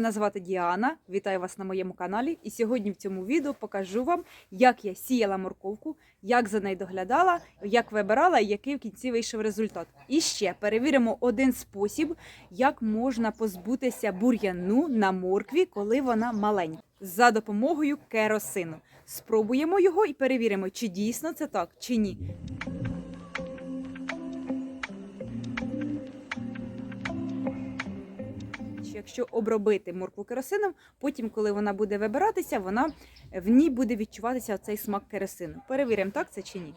Мене звати Діана. Вітаю вас на моєму каналі. І сьогодні в цьому відео покажу вам, як я сіяла морковку, як за нею доглядала, як вибирала і який в кінці вийшов результат. І ще перевіримо один спосіб, як можна позбутися бур'яну на моркві, коли вона маленька, за допомогою керосину. Спробуємо його і перевіримо, чи дійсно це так, чи ні. Якщо обробити моркву керосином, потім, коли вона буде вибиратися, вона в ній буде відчуватися цей смак керосину. Перевіримо, так це чи ні.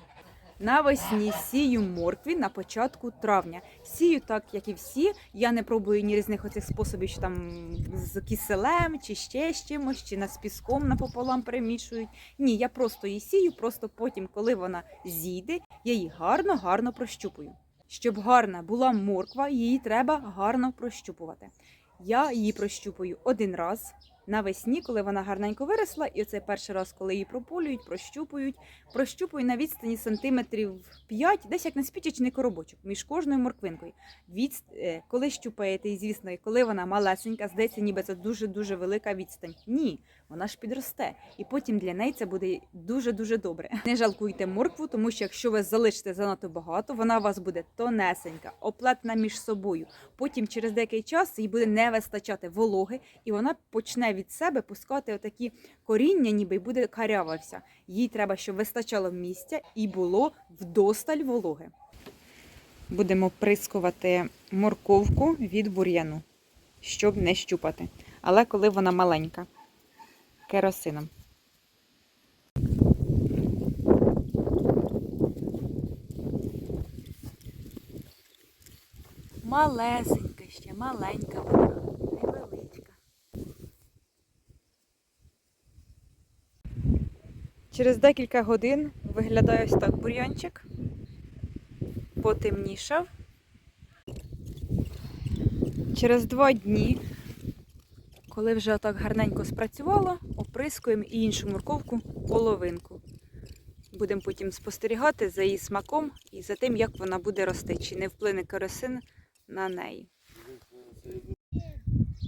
Навесні сію моркві на початку травня. Сію так, як і всі. Я не пробую ні різних оцих способів, що там з киселем, чи ще з чимось, чи на з піском напополам перемішують. Ні, я просто її сію, просто потім, коли вона зійде, я її гарно-гарно прощупую. Щоб гарна була морква, її треба гарно прощупувати. Я її прощупую один раз навесні, коли вона гарненько виросла, і оце перший раз, коли її прополюють, прощупують, прощупую на відстані сантиметрів 5, десь як на спічечний коробочок між кожною морквинкою. Від, е, коли щупаєте, і звісно, коли вона малесенька, здається, ніби це дуже дуже велика відстань. Ні, вона ж підросте, і потім для неї це буде дуже дуже добре. Не жалкуйте моркву, тому що якщо ви залишите занадто багато, вона у вас буде тонесенька, оплетена між собою. Потім через деякий час їй буде не вистачати вологи, і вона почне від себе пускати отакі коріння, ніби й буде карява вся. Їй треба, щоб вистачало місця і було вдосталь вологи. Будемо прискувати морковку від бур'яну, щоб не щупати. Але коли вона маленька, керосином. Малесенька ще, маленька вона, невеличка. Через декілька годин виглядає ось так бур'янчик. Потемнішав. Через два дні, коли вже так гарненько спрацювало, оприскуємо і іншу морковку половинку. Будемо потім спостерігати за її смаком і за тим, як вона буде рости, чи не вплине керосин на неї.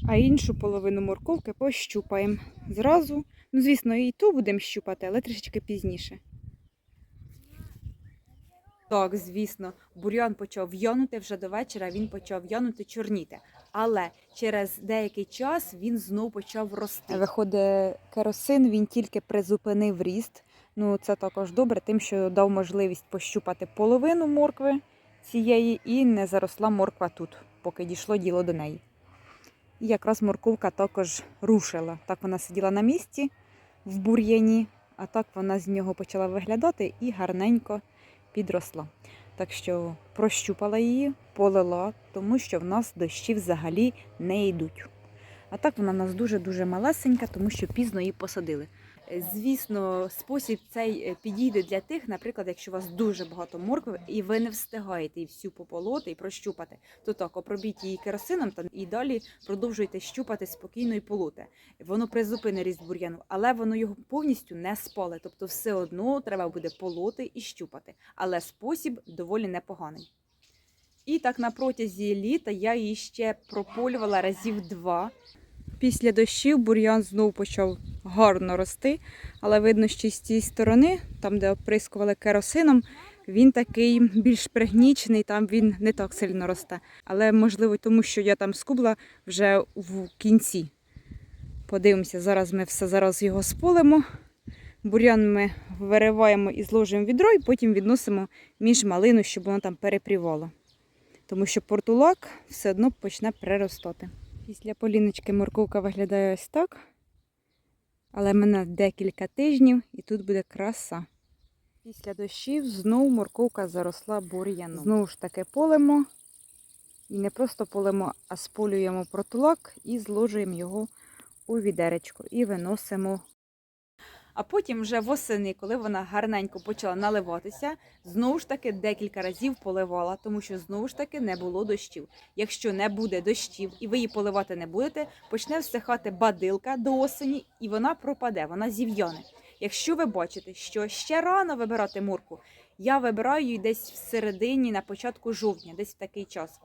А іншу половину морковки пощупаємо зразу. Ну, звісно, і ту будемо щупати, але трішечки пізніше. Так, звісно, бур'ян почав в'янути вже до вечора, він почав в'янути чорніти. Але через деякий час він знов почав рости. Виходить, керосин він тільки призупинив ріст. Ну, це також добре, тим, що дав можливість пощупати половину моркви цієї і не заросла морква тут, поки дійшло діло до неї. І якраз морковка також рушила. Так вона сиділа на місці в бур'яні, а так вона з нього почала виглядати і гарненько підросла. Так що прощупала її, полила, тому що в нас дощі взагалі не йдуть. А так вона в нас дуже-дуже малесенька, тому що пізно її посадили. Звісно, спосіб цей е, підійде для тих, наприклад, якщо у вас дуже багато моркви і ви не встигаєте її всю пополоти і прощупати, то так, обробіть її керосином та і далі продовжуйте щупати спокійно і полоти. Воно призупине ріст бур'яну, але воно його повністю не спале. Тобто, все одно треба буде полоти і щупати. Але спосіб доволі непоганий. І так на протязі літа я її ще прополювала разів два. Після дощів бур'ян знову почав гарно рости, але видно, що з цієї сторони, там де оприскували керосином, він такий більш пригнічений, там він не так сильно росте. Але можливо, тому що я там скубла вже в кінці. Подивимося, зараз ми все зараз його сполимо. Бур'ян ми вириваємо і зложимо відро, і потім відносимо між малину, щоб воно там перепрівало. Тому що портулак все одно почне приростати. Після поліночки морковка виглядає ось так. Але мене декілька тижнів і тут буде краса. Після дощів знову морковка заросла бур'яном. Знову ж таки полимо. І не просто полимо, а сполюємо протулак і зложуємо його у відеречко і виносимо. А потім вже восени, коли вона гарненько почала наливатися, знову ж таки декілька разів поливала, тому що знову ж таки не було дощів. Якщо не буде дощів і ви її поливати не будете, почне всихати бадилка до осені, і вона пропаде, вона зів'яне. Якщо ви бачите, що ще рано вибирати морку, я вибираю її десь в середині, на початку жовтня, десь в такий час.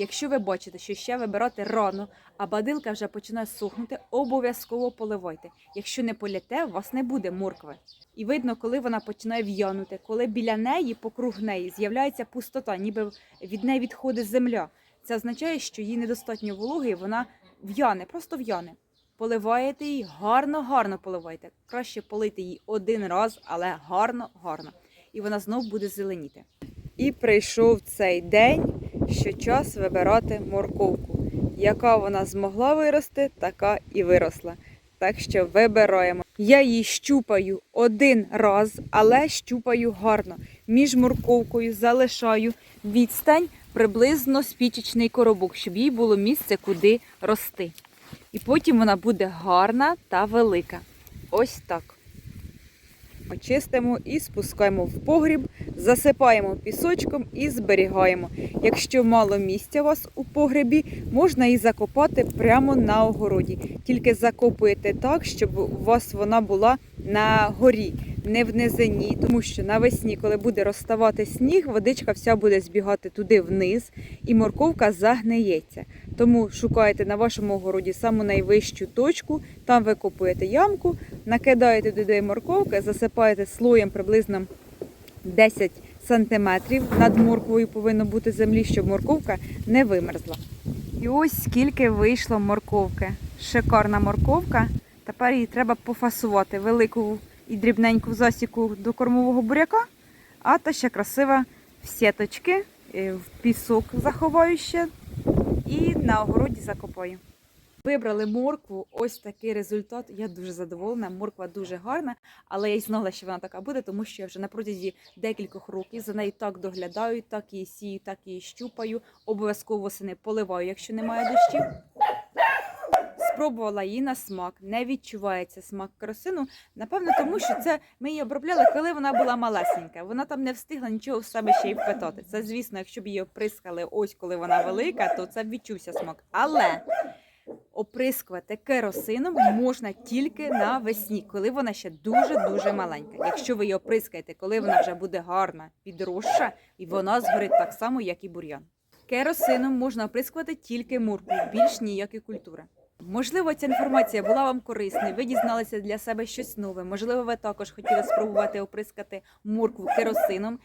Якщо ви бачите, що ще вибирати рано, а бадилка вже починає сухнути, обов'язково поливайте. Якщо не політе, у вас не буде моркви. І видно, коли вона починає в'янути, коли біля неї, покруг неї, з'являється пустота, ніби від неї відходить земля. Це означає, що їй недостатньо вологи, і вона в'яне, просто в'яне. Поливаєте її, гарно-гарно поливайте. Краще полити її один раз, але гарно-гарно. І вона знов буде зеленіти. І прийшов цей день, що час вибирати морковку. Яка вона змогла вирости, така і виросла. Так що вибираємо. Я її щупаю один раз, але щупаю гарно. Між морковкою залишаю відстань приблизно спічечний коробок, щоб їй було місце, куди рости. І потім вона буде гарна та велика. Ось так. Очистимо і спускаємо в погріб, засипаємо пісочком і зберігаємо. Якщо мало місця у вас у погребі, можна її закопати прямо на огороді. Тільки закопуєте так, щоб у вас вона була на горі, не в низині, тому що навесні, коли буде розставати сніг, водичка вся буде збігати туди вниз, і морковка загниється. Тому шукайте на вашому огороді саму найвищу точку, там ви копуєте ямку, накидаєте туди морковки, засипаєте слоєм приблизно 10 сантиметрів. Над морквою повинно бути землі, щоб морковка не вимерзла. І ось скільки вийшло морковки. Шикарна морковка. Тепер її треба пофасувати велику і дрібненьку засіку до кормового буряка, а та ще красива в сіточки, е, в пісок заховаю ще і на огороді закопаю. Вибрали моркву, ось такий результат. Я дуже задоволена. Морква дуже гарна, але я й знала, що вона така буде, тому що я вже на протязі декількох років за нею так доглядаю, так її сію, так її щупаю. Обов'язково восени поливаю, якщо немає дощів. Спробувала її на смак, не відчувається смак керосину. Напевно, тому що це ми її обробляли, коли вона була малесенька. Вона там не встигла нічого в себе ще й впитати. Це, звісно, якщо б її оприскали ось коли вона велика, то це б відчувся смак. Але оприскувати керосином можна тільки навесні, коли вона ще дуже-дуже маленька. Якщо ви її оприскаєте, коли вона вже буде гарна, підросша, і вона згорить так само, як і бур'ян. Керосином можна оприскувати тільки моркву, більш ніякі культури. Можливо, ця інформація була вам корисною, ви дізналися для себе щось нове. Можливо, ви також хотіли спробувати оприскати моркву керосином,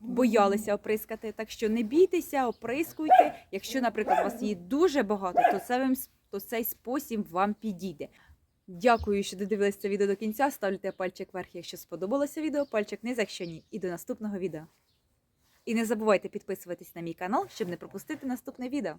боялися оприскати. Так що не бійтеся, оприскуйте. Якщо, наприклад, у вас її дуже багато, то це вам то цей спосіб вам підійде. Дякую, що додивилися це відео до кінця. Ставте пальчик вверх, якщо сподобалося відео, пальчик вниз, якщо ні. І до наступного відео. І не забувайте підписуватись на мій канал, щоб не пропустити наступне відео.